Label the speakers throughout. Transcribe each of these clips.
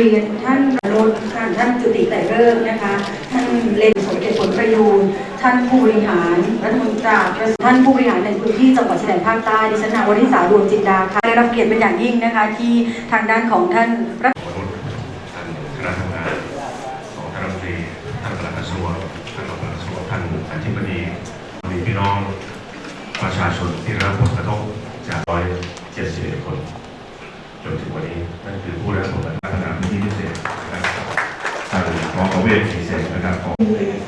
Speaker 1: รียนท่านรถท่านท่านจุติแต่เริกนะคะ ท่านเลนสมเด็จผลประยูนท่านผู้บริหารรัฐมนตรีจากท่านผู้บริหารในพื้นที่จังหวัดชายแดนภาคใต้ดิฉันนางวริษาดวงจินดาค่ะได้รับเกียรติเป็นอย่างยิ่งนะคะ ที่ทางด้านของท่านรัฐ
Speaker 2: มนุษย์ท่านคณะทำงานของท่านรัฐมนตรีท่านปลัดกระทรวงท่านรองปลัดกระทรวงท่านอธิบดีมีพี่น้องประชาชนที่ได้รับผลกระทบจากร้อยเจ็ดสิบเอ็ดคนจนถึงวันนี้นั่นคือผู้ได้รับผลกระทบ หมอของเวชพิเศษนะครับของ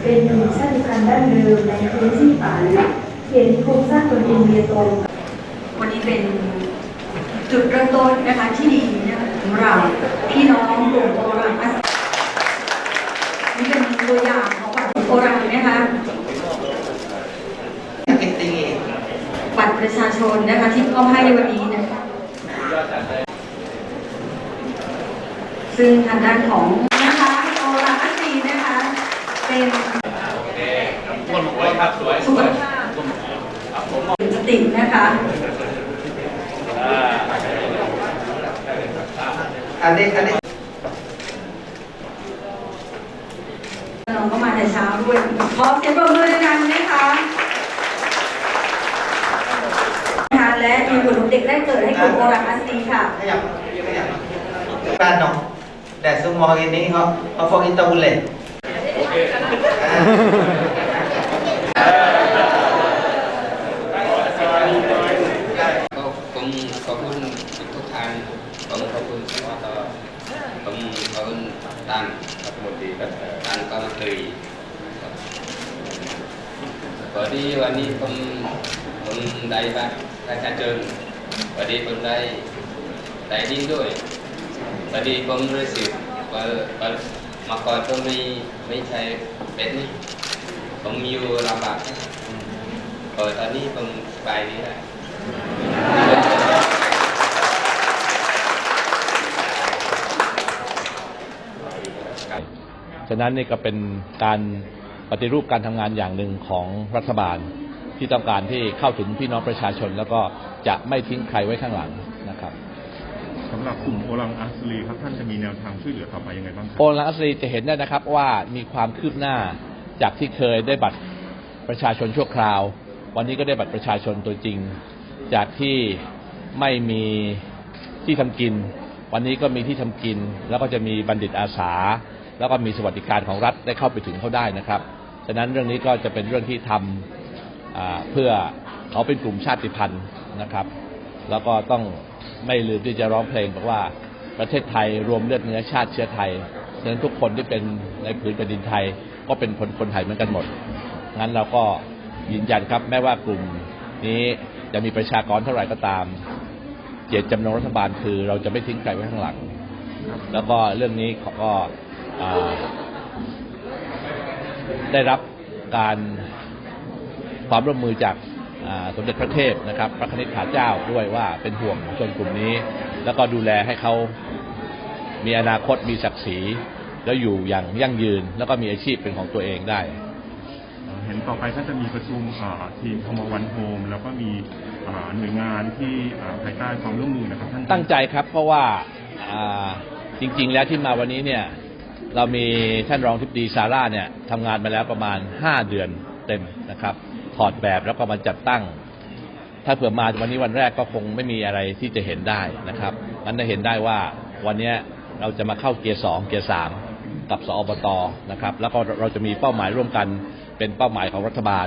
Speaker 3: เป็นชาติพันธุ์ดั้งเดิมในพื้นที่ป่าลึกเขียนโครงสร้างตนเองเบียตรง
Speaker 1: วันนี้เป็นจุดเริ่มต้นนะคะที่ดีนะคะของเราพี่น้องกลุ่มโอรังอัสนี่เป็นตัวอย่างของบัตรโอรังนะคะบัตรประชาชนนะคะที่เขาให้ในวันนี้นะคะซึ่งทางด้านของนะคะโอรังอัสซีนะคะ เป็นสุขภาพสตินะคะ
Speaker 4: อันนี้อันนี้
Speaker 1: น้องก็มาแต่เช้าด้วยขอเสียงปรบมือดังๆนะคะทานและมีผลของเด็กได้เกิดให้กลุ่มโอรังอัสซีค่ะ
Speaker 4: ขยับขยับการเนาะแต่ซุมมอกินนี้เขาเขาฟอกิ
Speaker 5: ก็ผมขอบคุณทุกทานผมขอบคุณสวทผมขอบคุณท่านรัฐมนตรีกับท่านกรรมตรีพอดีวันนี้ผมผมได้บัตรประชาชนพอดีผมได้ได้ดินด้วยพอดีผมรู้สึกว่า มาก่อนผมไม่ไม่ใช่เป็นนี้ผมอยู่ลำบากพอตอนนี้ผมสบายดีแล้ว
Speaker 6: ฉะนั้นนี่ก็เป็นการปฏิรูปการทำงานอย่างหนึ่งของรัฐบาลที่ต้องการที่เข้าถึงพี่น้องประชาชน แล้วก็จะไม่ทิ้งใครไว้ข้างหลัง
Speaker 7: สำหรับกลุ่มโอรังอัสลีครับท่านจะมีแนวทางช่วยเหลือต่อไปยังไงบ้างครับ
Speaker 6: โอลาอัสรีจะเห็นได้นะครับว่ามีความคืบหน้าจากที่เคยได้บัตรประชาชนชั่วคราว วันนี้ก็ได้บัตรประชาชนตัวจริง จากที่ไม่มีที่ทำกิน วันนี้ก็มีที่ทำกิน แล้วก็จะมีบัณฑิตอาสา แล้วก็มีสวัสดิการของรัฐได้เข้าไปถึงเขาได้นะครับฉะนั้นเรื่องนี้ก็จะเป็นเรื่องที่ทำอ่าเพื่อเขาเป็นกลุ่มชาติพันธุ์นะครับ แล้วก็ต้อง ไม่ลืมที่จะร้องเพลงบอกว่าประเทศไทยรวมเลือดเนื้อชาติเชื้อไทยฉะนั้นทุกคนที่เป็นในผืนแผ่นดินไทย ก็เป็นคนคนไทยเหมือนกันหมด งั้นเราก็ยืนยันครับแม้ว่ากลุ่มนี้จะมีประชากรเท่าไหร่ก็ตาม เจตจำนงรัฐบาลคือ เราจะไม่ทิ้งใครไว้ข้างหลัง แล้วก็เรื่องนี้เขาก็ได้รับการความร่วมมือจาก สมเด็จพระเทพนะครับ พระคณิษฐาเจ้าด้วยว่าเป็นห่วงชนกลุ่มนี้ แล้วก็ดูแลให้เขามีอนาคตมีศักดิ์ศรีแล้วอยู่อย่างยั่งยืน แล้วก็มีอาชีพเป็นของตัวเองได้
Speaker 7: เห็นต่อไปท่านจะมีประชุมอ่าทีมคอมวันโฮมแล้วก็มีอ่าหน่วยงานที่อ่าภายใต้ความร่วมมือนะครับท่าน
Speaker 6: ตั้งใจครับ เพราะว่าอ่าจริง ๆ แล้วที่มาวันนี้เนี่ย เรามีท่านรองทิบดีซาร่าเนี่ยทำงานมาแล้วประมาณ 5 เดือนเต็มนะครับ ถอดแบบแล้วก็มาจัดตั้ง ถ้าเผื่อมาวันนี้วันแรกก็คงไม่มีอะไรที่จะเห็นได้นะครับมันจะเห็นได้ว่าวันนี้เราจะมาเข้าเกียร์สองเกียร์สามกับสอบตนะครับ แล้วก็เราจะมีเป้าหมายร่วมกันเป็นเป้าหมายของรัฐบาล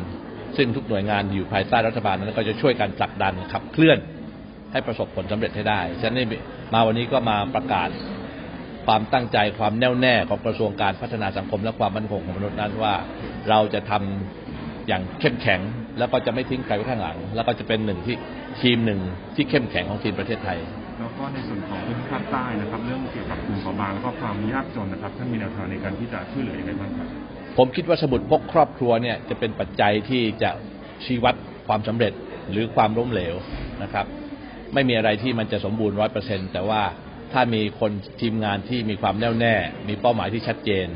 Speaker 6: ซึ่งทุกหน่วยงานอยู่ภายใต้รัฐบาลนั้นก็จะช่วยกันผลักดันขับเคลื่อนให้ประสบผลสำเร็จให้ได้ ฉะนั้นมาวันนี้ก็มาประกาศความตั้งใจความแน่วแน่ของกระทรวงการพัฒนาสังคมและความมั่นคงของมนุษย์นั้นว่า เราจะทำ อย่างเข้มแข็ง แล้วก็จะไม่ทิ้งใครไว้ข้างหลัง แล้วก็จะเป็นหนึ่งที่ทีมหนึ่งที่เข้มแข็งของทีมประเทศไทย
Speaker 7: แล้วก็ในส่วนของพื้นที่ภาคใต้นะครับ เรื่องเกี่ยวกับกลุ่มเปราะบางแล้วก็ความยากจนนะครับท่านมีแนวทางในการที่จะช่วยเหลือยังไงบ้างครับ
Speaker 6: ผมคิดว่าสมุดพกครอบครัวเนี่ยจะเป็นปัจจัยที่จะชี้วัดความสำเร็จหรือความล้มเหลวนะครับ ไม่มีอะไรที่มันจะสมบูรณ์ร้อยเปอร์เซ็นแต่ว่าถ้ามีคนทีมงานที่มีความแน่วแน่ มีเป้าหมายที่ชัดเจน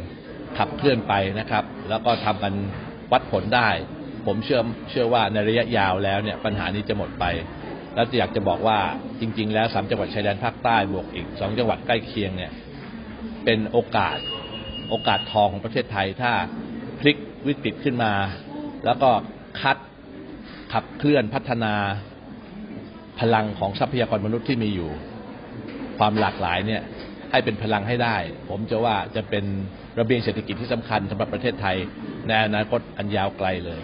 Speaker 6: ขับเคลื่อนไปนะครับ แล้วก็ทำกัน วัดผลได้ ผมเชื่อเชื่อว่าในระยะยาวแล้วเนี่ยปัญหานี้จะหมดไป แล้วอยากจะบอกว่าจริง ๆ แล้วสามจังหวัดชายแดนภาคใต้บวกอีกสองจังหวัดใกล้เคียงเนี่ยเป็นโอกาสโอกาสทองของประเทศไทยถ้าพลิกวิกฤตขึ้นมา แล้วก็คัดขับเคลื่อนพัฒนาพลังของทรัพยากรมนุษย์ที่มีอยู่ ความหลากหลายเนี่ย ให้เป็นพลังให้ได้ ผมจะว่าจะเป็นระเบียงเศรษฐกิจที่สำคัญสำหรับประเทศไทยในอนาคตอันยาวไกลเลย